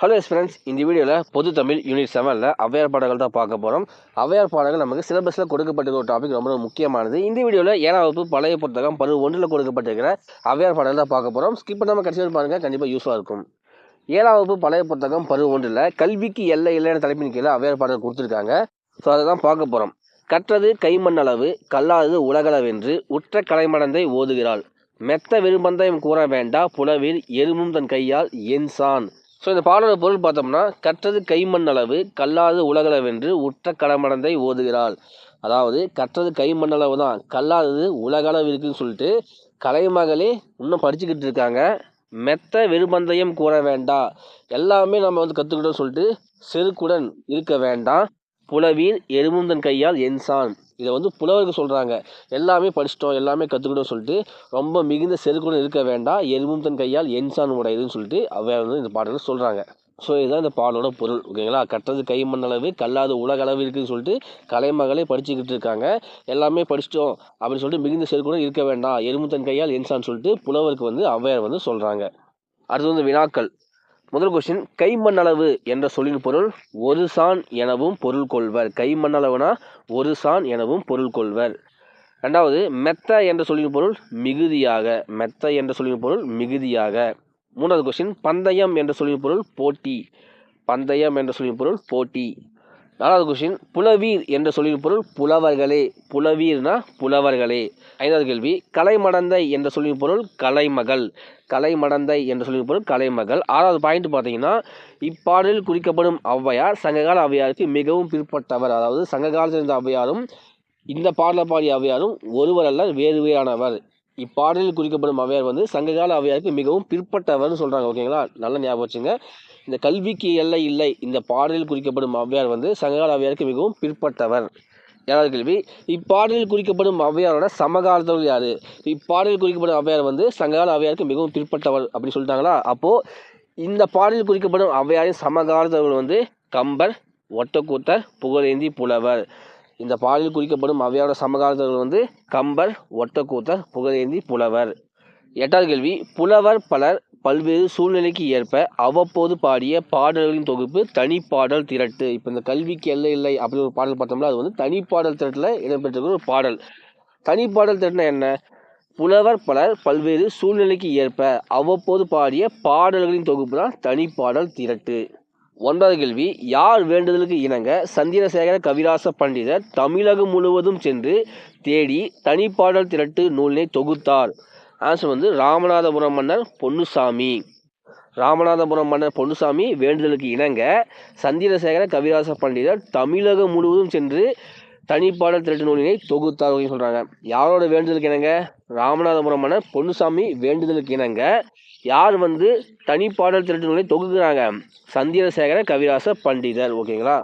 Hello friends இந்த வீடியோவில் பொது தமிழ் யூனிட் செவனில் அவையார் பாடங்கள் தான் பார்க்க போகிறோம் அவையார் பாடங்கள் நமக்கு சிலபஸில் கொடுக்கப்பட்டிருக்க ஒரு டாபிக் ரொம்ப முக்கியமானது. இந்த வீடியோவில் ஏழாம் வகுப்பு பழைய புத்தகம் பரு ஒன்றில் கொடுக்கப்பட்டிருக்கிற அவையார் பாடங்கள் தான் பார்க்க போகிறோம் ஸ்கிப் பண்ணாமல் கடைசி பாருங்கள் கண்டிப்பாக யூஸ்ஃபாக இருக்கும். ஏழாம் வகுப்பு பழைய புத்தகம் பரு ஒன்றில் கல்விக்கு எல்லை இல்லைன்னு தலைப்பின் கீழே அவையார் பாடல் கொடுத்துருக்காங்க. ஸோ அதை தான் பார்க்க போகிறோம் கற்றது கைமண் அளவு கல்லாதது உலகளவென்று உற்ற கலைமடந்தை ஓதுகிறாள். மெத்த விரும்பந்தையும் கூற வேண்டா புலவில் எருமும் தன் கையால் என்சான் ஸோ இந்த பாடலோட பொருள் பார்த்தோம்னா கற்றது கைமண் அளவு கல்லாது உலகளவென்று உற்ற கடமடந்தை ஓதுகிறாள். அதாவது கற்றது கைமண் அளவு தான். கல்லாதது உலகளவு இருக்குன்னு சொல்லிட்டு கலைமகளே இன்னும் படிச்சுக்கிட்டு இருக்காங்க. மெத்த வெறுபந்தயம் கூற வேண்டாம் எல்லாமே நம்ம வந்து கற்றுக்கிட்டோம் சொல்லிட்டு செருக்குடன் இருக்க வேண்டாம். புலவீர் எறும்பும் தன் கையால் என்சான் இதை வந்து புலவருக்கு சொல்கிறாங்க எல்லாமே படிச்சிட்டோம் எல்லாமே கற்றுக்கிட்டோம் சொல்லிட்டு ரொம்ப மிகுந்த செருக்குடன் இருக்க வேண்டாம். எறும்பும் தன் கையால் என்சான் உடையதுன்னு சொல்லிட்டு அவர் வந்து இந்த பாடலில் சொல்கிறாங்க ஸோ இதுதான் இந்த பாடலோட பொருள் ஓகேங்களா? கட்டது கை மண்ணளவு கல்லாத உலக அளவு இருக்குதுன்னு சொல்லிட்டு கலைமகளே படிச்சுக்கிட்டு இருக்காங்க. எல்லாமே படிச்சிட்டோம் அப்படின்னு சொல்லிட்டு மிகுந்த செருக்குடன் இருக்க வேண்டாம். எறும்பு தன் கையால் என்சான் சொல்லிட்டு புலவருக்கு வந்து ஔவையார் வந்து சொல்கிறாங்க அடுத்து வந்து வினாக்கள். முதல் கொஸ்டின் கைமண்ணளவு என்ற சொல்லின் பொருள் ஒரு சான் எனவும் பொருள் கொள்வர். கைமண்ணளவுனா ஒரு சான் எனவும் பொருள் கொள்வர். ரெண்டாவது மெத்த என்ற சொல்லின் பொருள் மிகுதியாக. மெத்த என்ற சொல்லின் பொருள் மிகுதியாக. மூணாவது கொஸ்டின் பந்தயம் என்ற சொல்லின் பொருள் போட்டி. பந்தயம் என்ற சொல்லின் பொருள் போட்டி. நாலாவது கொஸ்டின் புலவீர் என்ற சொல்லின் பொருள் புலவர்களே. புலவீர்னா புலவர்களே. ஐந்தாவது கேள்வி கலைமடந்தை என்ற சொல்லின் பொருள் கலைமகள். கலைமடந்தை என்ற சொல்லின் பொருள் கலைமகள். ஆறாவது பாயிண்ட் பார்த்தீங்கன்னா இப்பாடலில் குறிக்கப்படும் ஔவையார் சங்ககால ஔவையாருக்கு மிகவும் பிற்பட்டவர். அதாவது சங்ககாலத்தில் இருந்த ஔவையாரும் இந்த பாடல பாடிய ஔவையாரும் ஒருவர் அல்ல வேறு வேறானவர். இப்பாடலில் குறிக்கப்படும் அவையார் வந்து சங்ககால அவையாருக்கு மிகவும் பிற்பட்டவர்னு சொல்கிறாங்க ஓகேங்களா? நல்ல ஞாபகம் வச்சுங்க. இந்த கல்விக்கு எல்லை இல்லை இந்த பாடலில் குறிக்கப்படும் அவையார் வந்து சங்ககால அவையாருக்கு மிகவும் பிற்பட்டவர். ஏழாவது கேள்வி? இப்பாடலில் குறிக்கப்படும் ஔவையாரோட சமகாலத்தவர்கள் யார்? இப்பாடலில் குறிக்கப்படும் அவையார் வந்து சங்ககால அவையாருக்கு மிகவும் பிற்பட்டவர் அப்படின்னு சொல்லிட்டாங்களா? அப்போது இந்த பாடலில் குறிக்கப்படும் ஔவையாரின் சமகாலத்தவர்கள் வந்து கம்பர் ஒட்டக்கூத்தர் புகழேந்தி புலவர். இந்த பாலில் குறிக்கப்படும் அவையோட சமகாலத்தவர்கள் வந்து கம்பர் ஒட்டக்கூத்தர் புகழேந்தி புலவர். எட்டாவது கேள்வி புலவர் பலர் பல்வேறு சூழ்நிலைக்கு ஏற்ப அவ்வப்போது பாடிய பாடல்களின் தொகுப்பு தனிப்பாடல் திரட்டு. இப்போ இந்த கல்விக்கு எல்லை இல்லை அப்படி ஒரு பாடல் பார்த்தோம்னா அது வந்து தனிப்பாடல் திரட்டில் இடம்பெற்றிருக்கிற ஒரு பாடல். தனிப்பாடல் திரட்டுனா என்ன? புலவர் பலர் பல்வேறு சூழ்நிலைக்கு ஏற்ப அவ்வப்போது பாடிய பாடல்களின் தொகுப்பு தான் தனிப்பாடல் திரட்டு. ஒன்பது கேள்வி யார் வேண்டுதலுக்கு இணங்க சந்திரசேகர கவிராச பண்டிதர் தமிழகம் முழுவதும் சென்று தேடி தனிப்பாடல் திரட்டு நூலினை தொகுத்தார்? ஆன்சர் வந்து ராமநாதபுரம் மன்னர் பொன்னுசாமி. ராமநாதபுரம் மன்னர் பொன்னுசாமி வேண்டுதலுக்கு இணங்க சந்திரசேகர கவிராச பண்டிதர் தமிழகம் முழுவதும் சென்று தனிப்பாடல் திரட்டு நூலினை தொகுத்தார் அப்படின்னு சொல்கிறாங்க யாரோட வேண்டுதலுக்கு இணங்க? ராமநாதபுரம் மன்னர் பொன்னுசாமி வேண்டுதலுக்கு இணங்க யார் வந்து தனிப்பாடல் திரட்டு நூலை தொகுக்கிறாங்க? சந்திரசேகர கவிராச பண்டிதர். ஓகேங்களா?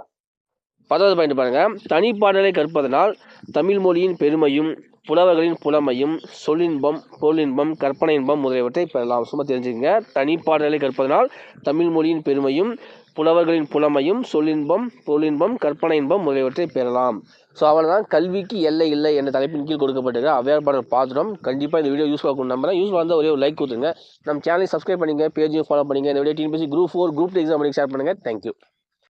பத்தாவது பாயிண்ட் பாருங்க. தனிப்பாடலை கற்பதனால் தமிழ் மொழியின் பெருமையும் புலவர்களின் புலமையும் சொல்லின்பம் பொருளின்பம் கற்பனை இன்பம் முதலியவற்றை பெறலாம். சும்மா தெரிஞ்சுக்கங்க. தனிப்பாடலை கற்பதனால் தமிழ் மொழியின் பெருமையும் புலவர்களின் புலமையும் சொல்லின்பம் பொருளின்பம் கற்பனை இன்பம் முதலியவற்றை பெறலாம். ஸோ அவ்வளோதான் கல்விக்கு எல்லை இல்லை என்ற தலைப்பின் கீழ் கொடுக்கப்பட்டிருக்க அவையார் பாடல் பார்த்துட்டோம் கண்டிப்பாக இந்த வீடியோ யூஸ்ஃபுல்லாக இருக்கும். நம்புறேன். யூஸ்ஃபுல்லாக இருந்தால் ஒரே ஒரு லைக் கொடுத்துருங்க. நம்ம சேனலை சப்ஸ்கிரைப் பண்ணுங்கள் பேஜையும் ஃபாலோ பண்ணுங்கள் இந்த video TNPSC group four group exam பண்ணி ஷேர் பண்ணுங்கள் தேங்க்யூ